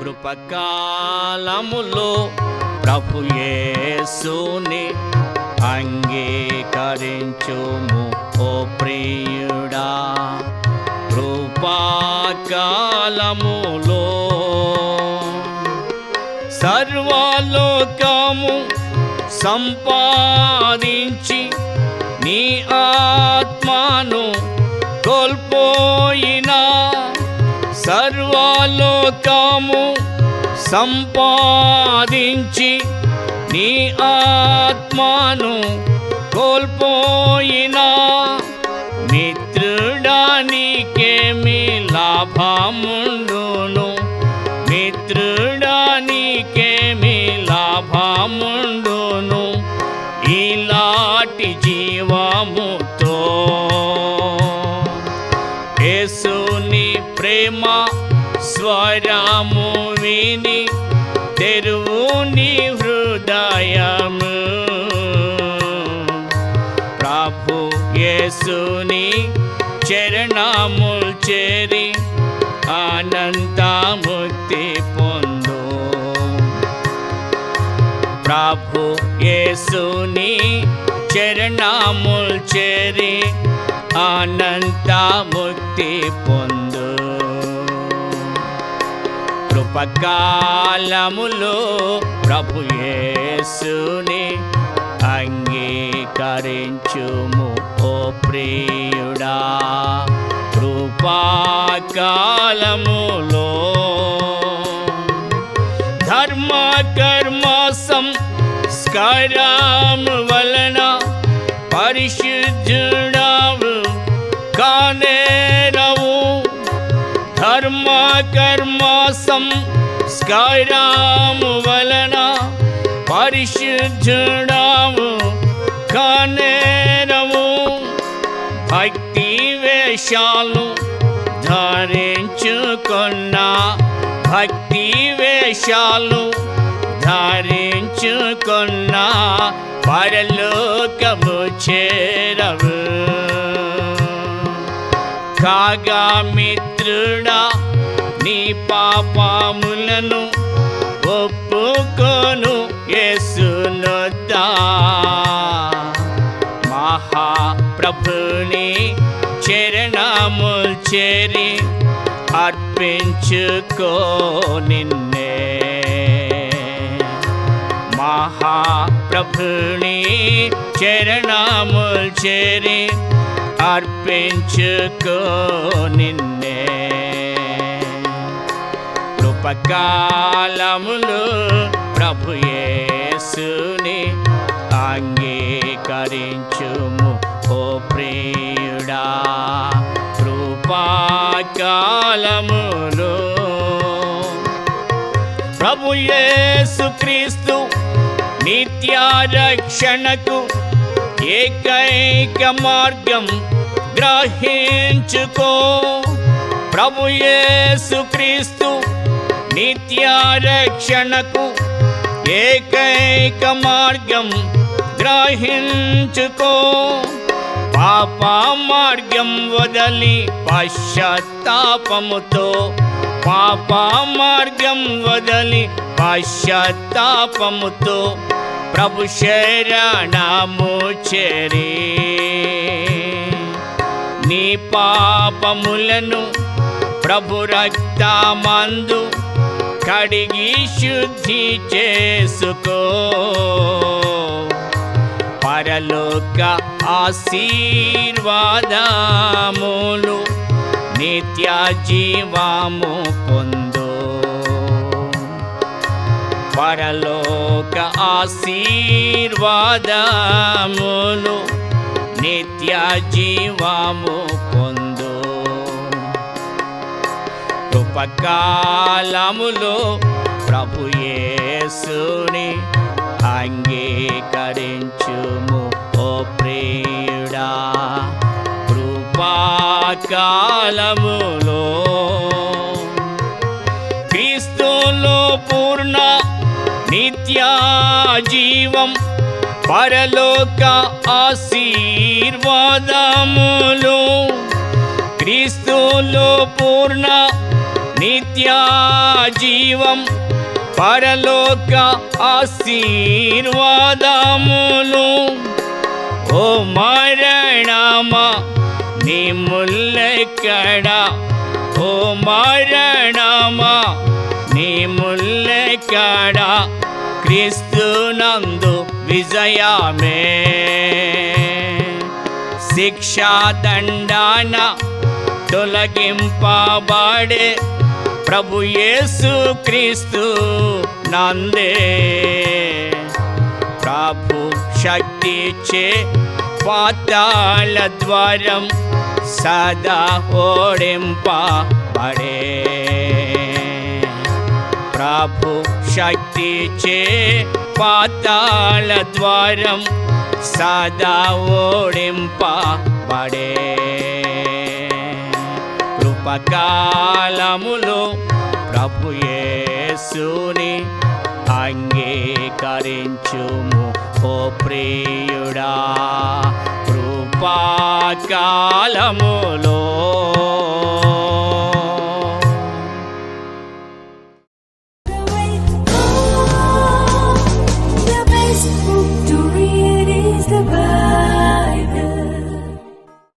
కృపకాలములో ప్రభుయేసుని అంగీకరించుము. ఓ ప్రియుడా కృపాకాలములో సర్వలోకము సంపాదించి నీ ఆత్మను కోల్పోయినా సర్వలోకము సంపాదించి నీ ఆత్మను కోల్పోయినా మిత్రుడానికేమి లాభముండును? మిత్రుడానికేమి లాభముండును? ఇలాంటి జీవముతో యేసుని ప్రేమ స్వరము విని తెరువు నీ హృదయము. ప్రభు యేసుని చరణముల్ చేరి ఆనందముక్తి పొందు. ప్రభు యేసుని చరణముల్ చేరి ఆనందముక్తి పొందు. కృపకాలములో ప్రభు యేసుని అంగీకరించుము. ఓ ప్రియుడా కృపాకాలములో ధర్మ కర్మ సంస్కారము వలన పరిశుద్ధుడావు కానే కర్మ కర్మ సంస్కారము వలన పరిశుద్ధుడాము కానేరవు భక్తి వేషాలు ధరించుకున్న భక్తి వేషాలు ధరించుకున్న పరలోకము చేరవు కాగా మిత్రుడా నీ పాపములను ఒప్పుకొను యేసునొద్దా. మహాప్రభుని చరణముల్ చేరి అర్పించుకో నిన్నే. మహాప్రభుని చరణముల్ చేరి అర్పించుకో నిన్నే కృపకాలములు ప్రభుయేసుని అంగీకరించుము ఓ ప్రియుడా. కృపాకాలములు ప్రభుయేసు క్రీస్తు నిత్యారక్షణకు ఏకైక మార్గం గ్రహించుకో. ప్రభు యేసుక్రీస్తు నిత్యారక్షణకు ఏకైక మార్గం గ్రహించుకో. పాప మార్గం వదలి పశ్చాత్తాపముతో పాప మార్గం వదలి పశ్చాత్తాపముతో ప్రభు శరణము చేరి పాపములను ప్రభు రక్తమందు కడిగి శుద్ధి చేసుకో. పరలోక ఆశీర్వాదములు నిత్య జీవము పొందు. పరలోక ఆశీర్వాదములు నిత్య జీవము పొందు. కృపకాలములో ప్రభుయేసుని అంగీకరించుము ఓ ప్రియుడా. కృపాకాలములో క్రీస్తులో పూర్ణ నిత్య జీవం పరలోక ఆశీర్వాదములు. క్రీస్తులో పూర్ణ నిత్య జీవం. పరలోక ఆశీర్వాదములు. ఓ మరణమా నీ ముల్లెక్కడ ఓ మరణమా నీ ముల్లెక్కడ క్రీస్తునందు విజయమే. శిక్షా దండాన తొలగింపబడే ప్రభు యేసు క్రీస్తు నందే. ప్రభు శక్తి చే పాతాల ద్వారం సదా ఓడింపబడే. ప్రభు శక్తి చే పాతాళ ద్వారం సదా ఓడింపబడే కృపకాలములో ప్రభు యేసుని అంగీకరించుము. ఓ ప్రియుడా కృపాకాలములో